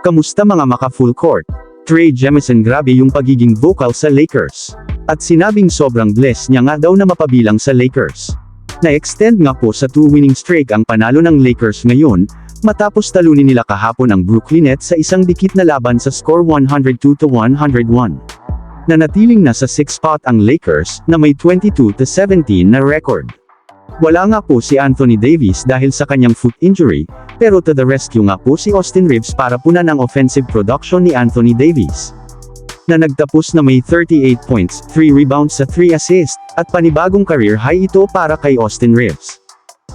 Kamusta mga maka full court? Trey Jemison grabe yung pagiging vocal sa Lakers. At sinabing sobrang blessed niya nga daw na mapabilang sa Lakers. Na-extend nga po sa two winning streak ang panalo ng Lakers ngayon, matapos talunin nila kahapon ang Brooklyn Nets sa isang dikit na laban sa score 102 to 101. Nanatiling nasa 6 spot ang Lakers, na may 22 to 17 na record. Wala nga po si Anthony Davis dahil sa kanyang foot injury, pero to the rescue nga po si Austin Reeves para punan ang offensive production ni Anthony Davis. Na nagtapos na may 38 points, 3 rebounds sa 3 assists, at panibagong career high ito para kay Austin Reeves.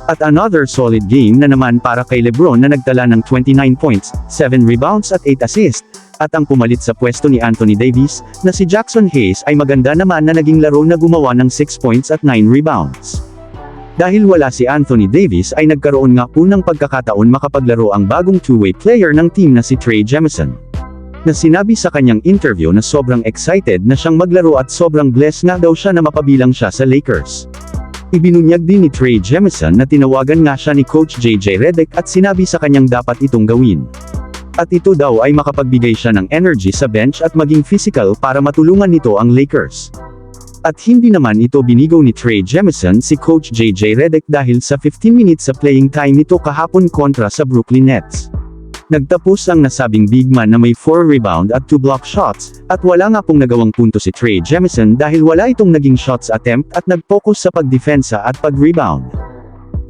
At another solid game na naman para kay Lebron na nagtala ng 29 points, 7 rebounds at 8 assists, at ang pumalit sa pwesto ni Anthony Davis, na si Jackson Hayes ay maganda naman na naging laro na gumawa ng 6 points at 9 rebounds. Dahil wala si Anthony Davis ay nagkaroon nga po ng pagkakataon makapaglaro ang bagong two-way player ng team na si Trey Jemison. Na sinabi sa kanyang interview na sobrang excited na siyang maglaro at sobrang blessed nga daw siya na mapabilang siya sa Lakers. Ibinunyag din ni Trey Jemison na tinawagan nga siya ni Coach JJ Redick at sinabi sa kanyang dapat itong gawin. At ito daw ay makapagbigay siya ng energy sa bench at maging physical para matulungan nito ang Lakers. At hindi naman ito binigaw ni Trey Jemison si Coach JJ Redick dahil sa 15 minutes sa playing time nito kahapon kontra sa Brooklyn Nets. Nagtapos ang nasabing big man na may 4 rebound at 2 block shots, at wala nga pong nagawang punto si Trey Jemison dahil wala itong naging shots attempt at nag-focus sa pagdepensa at pag-rebound.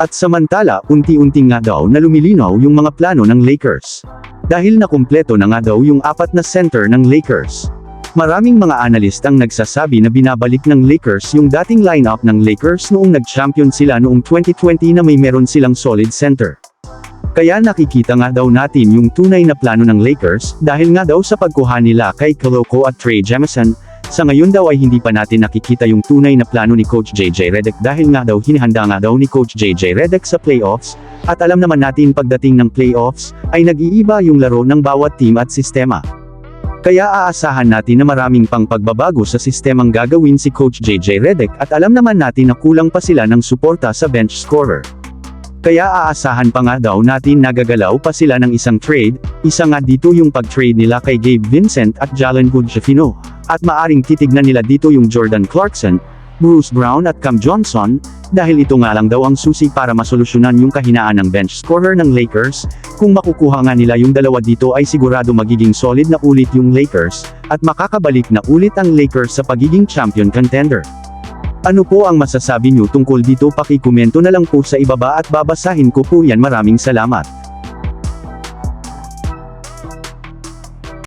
At samantala, unti-unti nga daw na lumilinaw yung mga plano ng Lakers. Dahil nakumpleto na nga daw yung apat na center ng Lakers. Maraming mga analyst ang nagsasabi na binabalik ng Lakers yung dating lineup ng Lakers noong nag-champion sila noong 2020 na may meron silang solid center. Kaya nakikita nga daw natin yung tunay na plano ng Lakers, dahil nga daw sa pagkuha nila kay Koloko at Trey Jemison, sa ngayon daw ay hindi pa natin nakikita yung tunay na plano ni Coach JJ Redick dahil nga daw hinihanda nga daw ni Coach JJ Redick sa playoffs, at alam naman natin pagdating ng playoffs, ay nag-iiba yung laro ng bawat team at sistema. Kaya aasahan natin na maraming pang pagbabago sa sistemang gagawin si Coach JJ Redick at alam naman natin na kulang pa sila ng suporta sa bench scorer. Kaya aasahan pa nga daw natin nagagalaw pa sila ng isang trade, isa nga dito yung pag-trade nila kay Gabe Vincent at Jalen Hood-Schifino, at maaring titignan nila dito yung Jordan Clarkson, Bruce Brown at Cam Johnson, dahil ito nga lang daw ang susi para masolusyonan yung kahinaan ng bench scorer ng Lakers, kung makukuha nga nila yung dalawa dito ay sigurado magiging solid na ulit yung Lakers, at makakabalik na ulit ang Lakers sa pagiging champion contender. Ano po ang masasabi nyo tungkol dito pakikomento na lang po sa ibaba at babasahin ko po yan maraming salamat.